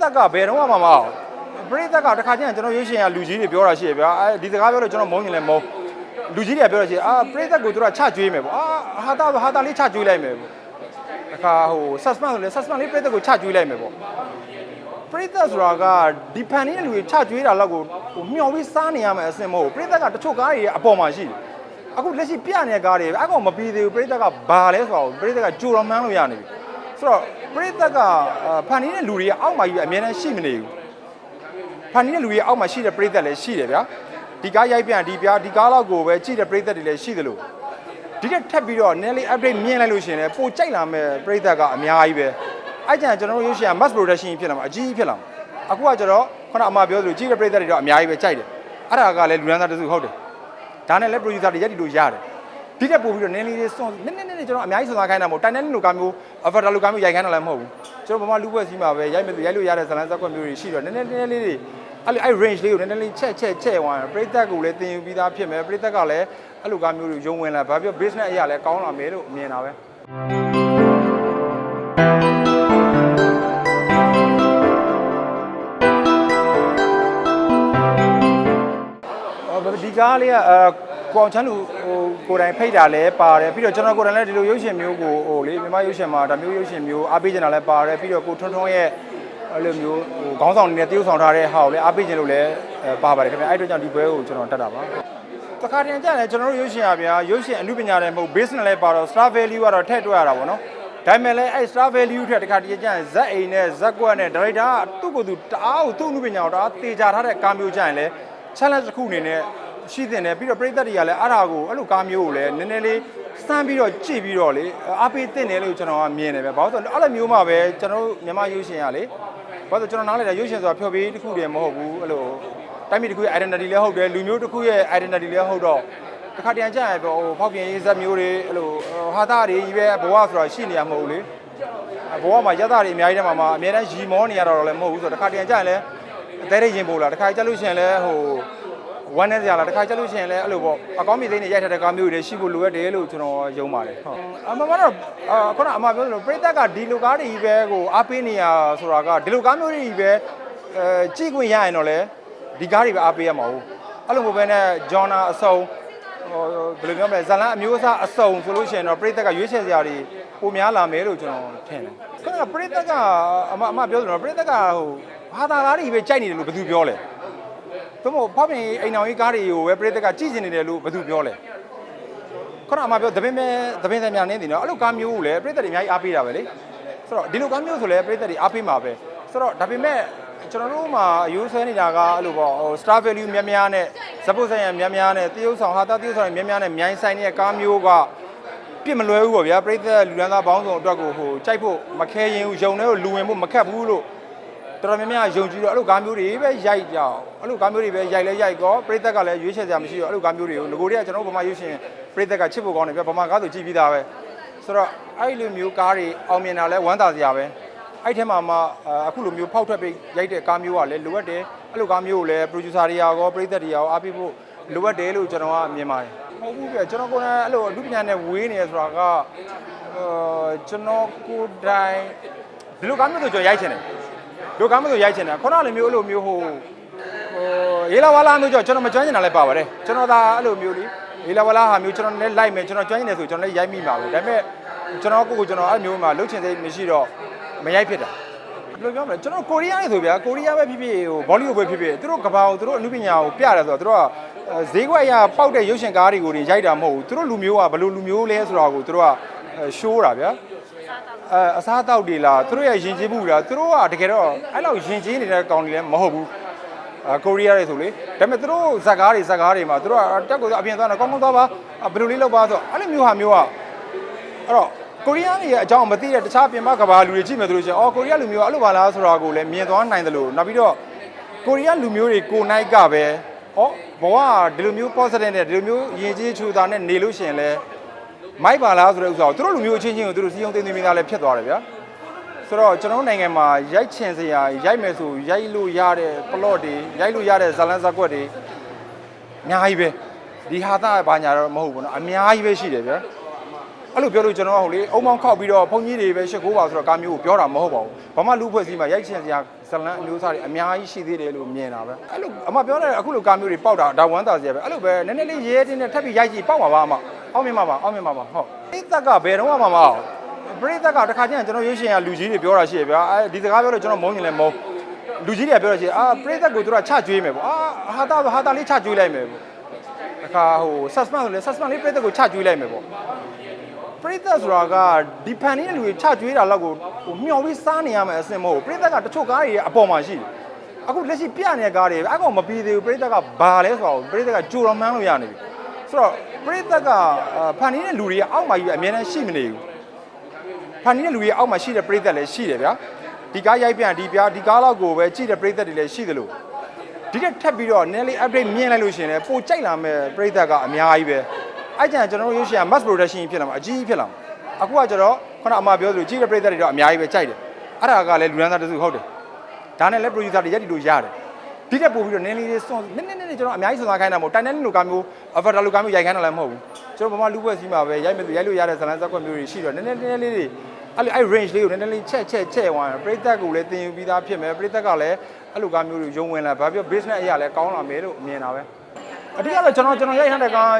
သတ်ကဘယ်တော့မှမမအောင်ပရိသတ်ကတစ်ခါကျရင်ကျွန်တော်ရွေးရှင်ကလူကြီးတွေပြောတာရှိရဗျာအဲဒီစကားပြောလို့ကျွန်တော်မုန်းရင်လည်းမုန်းလူကြီးတွေကပြောတာရှိအာပရိသတ်ကိုသူတို့ကချကျွေးမယ်ပေါ့အာဟာတာဟာတာလေးချကျွေးလိုက်မယ်ပေါ့တစ်ခါဟို suspense ဆိုလဲ suspense လေးပရိသတ်ကိုချကျွေးလိုက်မယ်ပေါ့ပရိသတ်ဆိုတာကဒီဖန်နေတဲ့လူတွေချကျွေးတာလောက်ကိုဟိုမျောပြီးစားနေရမယ်အစင်မဟုတ်ဘူးပရိသတ်ကတချို့ကားတွေအပေါ်မှာရှိတယ်အခုလက်ရှိပြနေတဲ့ကားတွေအကောင်မပြီးသေးဘူးပရိသတ်ကဘာလဲဆိုတော့ပရိသတ်ကကြိုတော်မှန်းလို့ရနေပြီ ဆိုတော့ပရိသတ်ကအာဖန်နေတဲ့လူတွေကအောက်မှာကြီးအများနဲ့ရှိမနေဘူးဖန်နေတဲ့လူတွေအောက်မှာရှိတဲ့ပရိသတ်လည်းရှိတယ်ဗျာဒီကားရိုက်ပြန်ဒီပြားဒီကားလောက်ကိုပဲကြည့်တဲ့ပရိသတ်တွေလည်းရှိသလိုဒီတက်ထပ်ပြီးတော့နည်းလေး update မြင်လိုက်လို့ရှိရင်လည်းပိုကြိုက်လာမဲ့ပရိသတ်ကအများကြီးပဲအဲ့ကြံကျွန်တော်တို့ရုပ်ရှင်က mass production ဖြစ်လာမှာအကြီးကြီးဖြစ်လာမှာအခုကကျတော့ခုနအမပြောသလိုကြည့်တဲ့ပရိသတ်တွေတော့အများကြီးပဲကြိုက်တယ်အဲ့ဒါကလည်းလူရန်သားတစုဟုတ်တယ်ဒါနဲ့လည်း producer တွေရက်တီလို့ရတယ် ဒီတက်ပို့ပြီးတော့နည်းလေးလေးစွန့်နည်းနည်းနည်းကျွန်တော်အများကြီးစွန့်စားခိုင်းတာမဟုတ်တိုင်တန်းလိုကားမျိုး avatar လိုကားမျိုးရိုက်ခိုင်းတာလည်းမဟုတ်ဘူးကျွန်တော်ဗမာလူပွဲစီးမှာပဲရိုက်မယ်ဆိုရိုက်လို့ရတဲ့ဇာတ်လမ်းဇာတ်ကွက်မျိုးတွေရှိတော့နည်းနည်းနည်းလေးတွေအဲ့လိုအဲ့ range လေးကိုနည်းနည်းလေးချက်ချက်ချက်ဝိုင်းပရိသတ်ကိုလည်းတင်ယူပြီးသားဖြစ်မယ်ပရိသတ်ကလည်းအဲ့လိုကားမျိုးတွေယုံဝင်လာဘာပြော business အရာလည်းကောင်းလာမယ်လို့မြင်တာပဲအော်ဒီကားလေးကအဲ ကိုအောင်ချမ်းလူဟိုကိုယ်တိုင်ဖိတ်တာလည်းပါတယ်ပြီးတော့ကျွန်တော်ကိုယ်တိုင်လည်းဒီလိုရုပ်ရှင်မျိုးကိုဟိုလေမြန်မာရုပ်ရှင်မှာဒါမျိုးရုပ်ရှင်မျိုးအားပေးချင်တာလည်းပါတယ်ပြီးတော့ကိုထွန်းထွန်းရဲ့အဲ့လိုမျိုးဟိုခေါင်းဆောင်နေနဲ့တရုပ်ဆောင်ထားတဲ့ဟာကိုလည်းအားပေးချင်လို့လည်းအဲပါပါတယ်ခင်ဗျအဲ့အတွက်ကြောင့်ဒီပွဲကိုကျွန်တော်တက်တာပါတခါတည်းကြတယ်ကျွန်တော်တို့ရုပ်ရှင်ရဗျာရုပ်ရှင်အမှုပညာတွေမဟုတ် business လည်းပါတော့ star value ကတော့ထည့်တွက်ရတာပေါ့နော်ဒါပေမဲ့လည်းအဲ့ star value ထက်တခါတည်းကြရင်ဇက်အိမ်နဲ့ဇက်ကွက်နဲ့ဒါရိုက်တာကသူ့ကိုယ်သူတအားကိုသူ့အမှုပညာကိုတအားတေချာထားတဲ့ကားမျိုးကြရင်လည်း challenge တစ်ခုအနေနဲ့ ရှိတင်တယ်ပြီးတော့ပြည်သက်တွေကလည်းအဲ့ဒါကိုအဲ့လိုကားမျိုးကိုလည်းနည်းနည်းလေးစမ်းပြီးတော့ကြည့်ပြီးတော့လေအားပေးတင်တယ်လို့ကျွန်တော်ကမြင်တယ်ပဲဘာလို့လဲဆိုတော့အဲ့လိုမျိုးမှပဲကျွန်တော်တို့မြန်မာရုပ်ရှင်ရလေဘာလို့လဲကျွန်တော်နားလည်တယ်ရုပ်ရှင်ဆိုတာဖျော်ဖြေတစ်ခုတည်းမဟုတ်ဘူးအဲ့လိုတိုင်းပြည်တစ်ခုရဲ့ identity လည်းဟုတ်တယ်လူမျိုးတစ်ခုရဲ့ identity လည်းဟုတ်တော့တစ်ခါတည်းကြရင်ပေါ့ဟိုဖောက်ပြန်ရေးဇက်မျိုးတွေအဲ့လိုဟာတာတွေကြီးပဲဘဝဆိုတာရှိနေရမဟုတ်ဘူးလေဘဝမှာရသတွေအများကြီးတည်းမှာမှာအများတန်းရီမောနေရတော့လည်းမဟုတ်ဘူးဆိုတော့တစ်ခါတည်းကြရင်လည်းအသေးသေးရင်ပို့လာတစ်ခါကြလို့ရှိရင်လည်းဟို ဝမ်းနဲ့ကြလားတခါကြလို့ရှိရင်လည်းအဲ့လိုပေါ့အကောင်းမြေသိနေရိုက်ထားတဲ့ကားမျိုးတွေရှိဖို့လိုအပ်တယ်လို့ကျွန်တော်ယုံပါတယ်ဟုတ်အမှန်ကတော့အာခုနအမပြောသလိုပရိသတ်ကဒီလိုကားတွေကြီးပဲကိုအားပေးနေရဆိုတာကဒီလိုကားမျိုးတွေကြီးပဲအဲကြည့်ခွင့်ရရင်တော့လေဒီကားတွေပဲအားပေးရမှာဟုတ်အဲ့လိုမျိုးပဲနဲ့ဂျွန်နာအစုံဟိုဘယ်လိုပြောမလဲဇလန်အမျိုးအစားအစုံဆိုလို့ရှိရင်တော့ပရိသတ်ကရွေးချယ်စရာတွေပိုများလာမယ်လို့ကျွန်တော်ထင်တယ်ခုနကပရိသတ်ကအမအမပြောသလိုပရိသတ်ကဟိုဟာတာကားတွေပဲကြိုက်နေတယ်လို့ဘယ်သူပြောလဲ သို့မဟုတ်ဖောက်ပြင်အိမ်တော်ကြီးကားတွေကိုပဲပြည်သက်ကကြည့်နေတယ်လို့ဘယ်သူပြောလဲခုနကမှပြောသပင်းမဲသပင်းစံများနင်းတယ်နော်အဲ့လိုကားမျိုးကိုလည်းပြည်သက်တွေအများကြီးအားပေးတာပဲလေဆိုတော့ဒီလိုကားမျိုးဆိုလည်းပြည်သက်တွေအားပေးမှာပဲဆိုတော့ဒါပေမဲ့ကျွန်တော်တို့မှာအယူဆွဲနေတာကအဲ့လိုပေါ့ဟို star value များများနဲ့ဇပုတ်ဆိုင်ရများများနဲ့တရုပ်ဆောင်ဟာတာတရုပ်ဆောင်များများနဲ့မြိုင်းဆိုင်တဲ့ကားမျိုးကပြစ်မလွယ်ဘူးပေါ့ဗျာပြည်သက်လူရန်သားပေါင်းစုံအတွက်ကိုဟိုကြိုက်ဖို့မခဲရင်ဘူးယုံတဲ့ကိုလူဝင်ဖို့မခက်ဘူးလို့ တော်တော်များများယုံကြည်တော့အဲ့လိုကားမျိုးတွေပဲရိုက်ကြအောင်အဲ့လိုကားမျိုးတွေပဲရိုက်လဲရိုက်ကောပရိသတ်ကလည်းရွေးချယ်စရာမရှိတော့အဲ့လိုကားမျိုးတွေကိုငကိုတွေကကျွန်တော်တို့ဗမာရွေးရှင်ပရိသတ်ကချစ်ဖို့ကောင်းတယ်ပြဗမာကားဆိုကြည့်ပြီးသားပဲဆိုတော့အဲ့လိုမျိုးကားတွေအောင်မြင်တာလဲဝမ်းသာစရာပဲအဲ့ထဲမှာမှအခုလိုမျိုးဖောက်ထွက်ပြီးရိုက်တဲ့ကားမျိုးကလည်းလိုအပ်တယ်အဲ့လိုကားမျိုးကိုလည်း producer တွေရောပရိသတ်တွေရောအားပေးဖို့လိုအပ်တယ်လို့ကျွန်တော်ကမြင်ပါတယ်ဟုတ်ဘူးပြကျွန်တော်ကိုယ်တိုင်အဲ့လိုအမှုပညာနဲ့ဝေးနေရဆိုတာကအာကျွန်တော်ကိုယ်တိုင်ဒီလိုကားမျိုးဆိုကျွန်တော်ရိုက်ချင်တယ် လူကမ်းမဆိုရိုက်ချင်တာခုနလိုမျိုးအဲ့လိုမျိုးဟိုဟိုရေးလာဝါလာမျိုးကြောင့်ကျွန်တော်မကျွမ်းကျင်တာလည်းပါပါတယ်ကျွန်တော်သာအဲ့လိုမျိုးလေရေးလာဝါလာဟာမျိုးကျွန်တော်လည်းလိုက်မယ်ကျွန်တော်ကျွမ်းကျင်တယ်ဆိုကျွန်တော်လည်းရိုက်မိမှာပဲဒါပေမဲ့ကျွန်တော်ကိုယ်ကိုကျွန်တော်အဲ့မျိုးမှာလှုပ်ချင်စိတ်မရှိတော့မရိုက်ဖြစ်တာဘယ်လိုပြောမလဲကျွန်တော်ကိုရီးယားနေဆိုဗျာကိုရီးယားပဲဖြစ်ဖြစ်ဟိုဘောလိဝုဒ်ပဲဖြစ်ဖြစ်သူတို့ကဘာကိုသူတို့အမှုပညာကိုပြတယ်ဆိုတော့သူတို့ကဈေးကွက်အရပေါက်တဲ့ရုပ်ရှင်ကားတွေကိုတွေရိုက်တာမဟုတ်ဘူးသူတို့လူမျိုးကဘယ်လိုလူမျိုးလဲဆိုတာကိုသူတို့ကရှိုးတာဗျာ အဲအစားအသောက်တွေလားသူတို့ရဲ့ယဉ်ကျေးမှုလားသူတို့ကတကယ်တော့အဲ့လောက်ယဉ်ကျေးနေတဲ့ကောင်တွေလည်းမဟုတ်ဘူးအကိုရီးယားတွေဆိုလေဒါပေမဲ့သူတို့ဇက်ကားတွေဇက်ကားတွေမှာသူတို့ကတက်ကိုအပြင်သွားတော့ကောင်းကောင်းသွားပါဘယ်လိုလေးလုပ်ပါဆိုအဲ့လိုမျိုးဟာမျိုးကအဲ့တော့ကိုရီးယားတွေရဲ့အကြောင်းမသိတဲ့တခြားပြင်ပကဘာလူတွေကြည့်မယ်ဆိုလို့ရှိရင်အော်ကိုရီးယားလူမျိုးကအဲ့လိုပါလားဆိုတာကိုလည်းမြင်သွားနိုင်တယ်လို့နောက်ပြီးတော့ကိုရီးယားလူမျိုးတွေကိုနိုင်ကပဲဩဘဝကဒီလိုမျိုး positive နဲ့ဒီလိုမျိုးယဉ်ကျေးချူတာနဲ့နေလို့ရှိရင်လည်း မိုက်ပါလားဆိုတဲ့ဥစ္စာကိုသူတို့လူမျိုးချင်းချင်းကိုသူတို့စီယုံသိသိမိသားလည်းဖြတ်သွားတယ်ဗျာဆိုတော့ကျွန်တော်နိုင်ငံမှာရိုက်ချင်စရာရိုက်မယ်ဆိုရိုက်လို့ရတဲ့ plot တွေရိုက်လို့ရတဲ့ဇာလန်းဇာကွက်တွေအများကြီးပဲဒီဟာတာဘာညာတော့မဟုတ်ဘူးနော်အများကြီးပဲရှိတယ်ဗျာအဲ့လိုပြောလို့ကျွန်တော်ကဟိုလေအုံမောင်းခောက်ပြီးတော့ဘုံကြီးတွေပဲရှစ်ကိုးပါဆိုတော့ကာမျိုးကိုပြောတာမဟုတ်ပါဘူးဘာမှလူဖွဲ့စည်းမှာရိုက်ချင်စရာဇလန်းအမျိုးအစားတွေအများကြီးရှိသေးတယ်လို့မြင်တာပဲအဲ့လိုအမပြောတဲ့အခုလိုကာမျိုးတွေပေါက်တာဒါဝမ်းသာစရာပဲအဲ့လိုပဲနည်းနည်းလေးရဲတင်းနဲ့ထပ်ပြီးရိုက်ကြည့်ပေါက်မှာပါအမ အောင်မြင်ပါပါအောင်မြင်ပါပါဟုတ်အိသက်ကဘယ်တော့မှမမအောင်ပရိသက်ကတခါကျရင်ကျွန်တော်ရွေးရှင်ကလူကြီးတွေပြောတာရှိရဗျာအဲဒီစကားပြောလို့ကျွန်တော်မုန်းရင်လည်းမုန်းလူကြီးတွေကပြောတာရှိအာပရိသက်ကိုသူတို့ကချကျွေးမယ်ပေါ့အာဟာတာဟာတာလေးချကျွေးလိုက်မယ်ပေါ့တခါဟို suspense ဆိုလဲ suspense လေးပရိသက်ကိုချကျွေးလိုက်မယ်ပေါ့ပရိသတ်ဆိုတာကဒီဖန်နေတဲ့လူတွေချကျွေးတာလောက်ကိုဟိုမျောပြီးစားနေရမယ်အစင်မဟုတ်ဘူးပရိသတ်ကတချို့ကားတွေရဲ့အပေါ်မှာရှိတယ်အခုလက်ရှိပြနေတဲ့ကားတွေအကောင်မပြီးသေးဘူးပရိသတ်ကဘာလဲဆိုတော့ပရိသတ်ကကြိုတော်မှန်းလို့ရနေပြီ ဆိုတော့ပရိသတ်ကအာဖန်နေတဲ့လူတွေရဲ့အောက်မှာကြီးပဲအများနဲ့ရှိမနေဘူးဖန်နေတဲ့လူတွေရဲ့အောက်မှာရှိတဲ့ပရိသတ်လည်းရှိတယ်ဗျာဒီကားရိုက်ပြန်ဒီပြားဒီကားလောက်ကိုပဲကြည့်တဲ့ပရိသတ်တွေလည်းရှိသလိုဒီတက်ထပ်ပြီးတော့နည်းလေး update မြင်လိုက်လို့ရှိရင်လည်းပိုကြိုက်လာမဲ့ပရိသတ်ကအများကြီးပဲအဲ့ကြံကျွန်တော်တို့ရုပ်ရှင်က mass production ဖြစ်လာမှာအကြီးကြီးဖြစ်လာမှာအခုကကျတော့ခုနအမပြောသလိုကြီးတဲ့ပြည်သက်တွေတော့အများကြီးပဲကြိုက်တယ်အဲ့ဒါကလည်းလူရန်သားတစုဟုတ်တယ်ဒါနဲ့လည်း producer တွေရက်တီလို့ရတယ် ဒီတက်ပို့ပြီးတော့နည်းလေးလေးစွန့်နည်းနည်းနည်းကျွန်တော်အများကြီးစွန့်စားခိုင်းတာမဟုတ်တိုင်တန်းလိုကားမျိုး avatar လိုကားမျိုးရိုက်ခိုင်းတာလည်းမဟုတ်ဘူးကျွန်တော်ဗမာလူပွဲစီးမှာပဲရိုက်မယ်ဆိုရိုက်လို့ရတဲ့ဇာတ်လမ်းဇာတ်ကွက်မျိုးတွေရှိတော့နည်းနည်းနည်းနည်းလေးတွေအဲ့လိုအဲ့ range လေးကိုနည်းနည်းလေးချက်ချက်ချက်ဝိုင်းပြည်သက်ကိုလည်းတင်ယူပြီးသားဖြစ်မယ်ပြည်သက်ကလည်းအဲ့လိုကားမျိုးတွေယုံဝင်လာဘာပြော business အရာလည်းကောင်းလာမယ်လို့မြင်တာပဲအတိကတော့ကျွန်တော်ကျွန်တော်ရိုက်ထားတဲ့ကောင်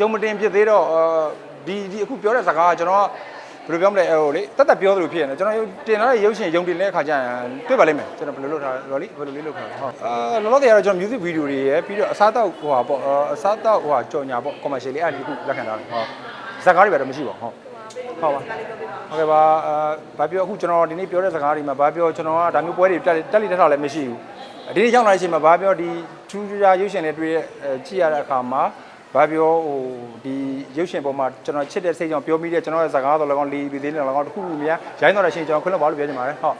ရုံမတင်ဖြစ်သေးတော့အဲဒီဒီအခုပြောတဲ့စကားကကျွန်တော်က ဘယ်လိုပြောမလဲဟိုလေတက်တက်ပြောသလိုဖြစ်နေတယ်ကျွန်တော်တင်ထားတဲ့ရုပ်ရှင်ရုံတင်တဲ့အခါကျရင်တွေ့ပါလိမ့်မယ်ကျွန်တော်ဘယ်လိုလုပ်ထားလဲလော်လီဘယ်လိုလေးလုပ်ထားလဲဟုတ်အာလောလောဆယ်ကတော့ကျွန်တော် music video တွေရယ်ပြီးတော့အစားတောက်ဟိုဟာပေါ့အစားတောက်ဟိုဟာကြော်ညာပေါ့ commercial လေးအဲ့ဒီခုလက်ခံထားတယ်ဟုတ်ဇာတ်ကားတွေပဲတော့မရှိပါဘူးဟုတ်ဟုတ်ပါဟုတ်ကဲ့ပါအာဘာပြောအခုကျွန်တော်ဒီနေ့ပြောတဲ့စကားတွေမှာဘာပြောကျွန်တော်ကဒါမျိုးပွဲတွေတက်တက်လိတက်ထားလည်းမရှိဘူးဒီနေ့ရောက်လာတဲ့အချိန်မှာဘာပြောဒီထူးခြားရုပ်ရှင်တွေတွေ့ရကြည့်ရတဲ့အခါမှာ ဘာပြောဟိုဒီရုပ်ရှင်ပေါ်မှာကျွန်တော်ချစ်တဲ့စိတ်ကြောင့်ပြောမိတဲ့ကျွန်တော်ရဲ့စကားတော်လည်းကောင်းလီပြီးသေးတယ်လည်းကောင်းတစ်ခုခုများရိုင်းတော့တဲ့အချိန်ကျွန်တော်ခွင့်လို့ပါလို့ပြောချင်ပါတယ်ဟုတ်